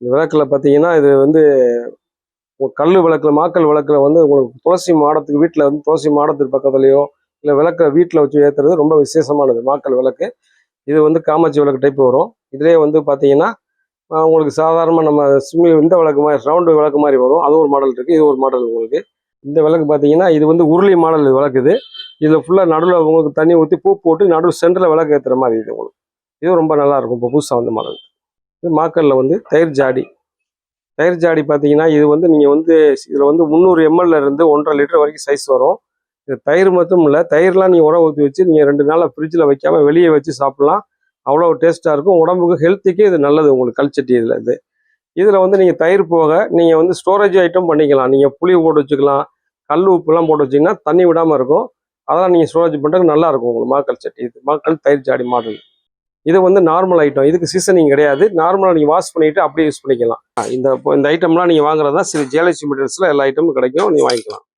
இந்த விளக்கில் பார்த்தீங்கன்னா இது வந்து கல் விளக்கில் மாக்கல் விளக்கில் வந்து உங்களுக்கு துளசி மாடத்துக்கு வீட்டில் வந்து துளசி மாடத்துக்கு பக்கத்துலையோ இல்லை விளக்கில் வீட்டில் வச்சு ஏற்றுறது ரொம்ப விசேஷமானது மாக்கல் விளக்கு. இது வந்து காமாட்சி விளக்கு டைப் வரும். இதுலேயே வந்து பார்த்தீங்கன்னா உங்களுக்கு சாதாரணமாக நம்ம சிம்மி இந்த விளக்கு மாதிரி ரவுண்டு விளக்கு மாதிரி வரும். அது ஒரு மாடல் இருக்குது இது ஒரு மாடல் உங்களுக்கு. இந்த விளக்கு பார்த்தீங்கன்னா இது வந்து உருளி மாடல் இது. விளக்குது இதில் ஃபுல்லாக நடுவில் உங்களுக்கு தண்ணி ஊற்றி பூ போட்டு நடுவு சென்டரில் விளக்கு ஏற்றுற மாதிரி இது உங்களுக்கு. இது ரொம்ப நல்லாயிருக்கும் இப்போ புதுசாக வந்த மாடல் இது மாக்கல்ல வந்து தயிர் ஜாடி. தயிர் ஜாடி பார்த்தீங்கன்னா இது வந்து நீங்கள் வந்து இதில் வந்து முந்நூறு எம்எல்ல இருந்து ஒன்றரை லிட்டர் வரைக்கும் சைஸ் வரும். இது தயிர் மட்டும் இல்லை தயிர்லாம் நீங்கள் உரம் ஊற்றி வச்சு நீங்கள் ரெண்டு நாளாக ஃப்ரிட்ஜில் வைக்காம வெளியே வச்சு சாப்பிட்லாம். அவ்வளோ டேஸ்ட்டாக இருக்கும். உடம்புக்கு ஹெல்த்துக்கே இது நல்லது உங்களுக்கு கல்ச்சட்டி இதில் இது. இதில் வந்து நீங்கள் தயிர் போக நீங்கள் வந்து ஸ்டோரேஜ் ஐட்டம் பண்ணிக்கலாம். நீங்கள் புளி போட்டு வச்சுக்கலாம். கல் உப்புலாம் போட்டு வச்சிங்கன்னா தண்ணி விடாமல் இருக்கும். அதெல்லாம் நீங்கள் ஸ்டோரேஜ் பண்ணுறதுக்கு நல்லாயிருக்கும் உங்களுக்கு மாக்கல் சட்டி. இது மாக்கல் தயிர் ஜாடி மாடல். இது வந்து நார்மல் ஐட்டம் இதுக்கு சீசனிங் கிடையாது. நார்மலாக நீங்கள் வாஷ் பண்ணிட்டு அப்படியே யூஸ் பண்ணிக்கலாம். இந்த இந்த ஐட்டம்லாம் நீங்கள் வாங்குறதா சில ஜியாலஜி மெட்டீரியல்ஸில் எல்லா ஐட்டமும் கிடைக்கும். நீங்கள் வாங்கிக்கலாம்.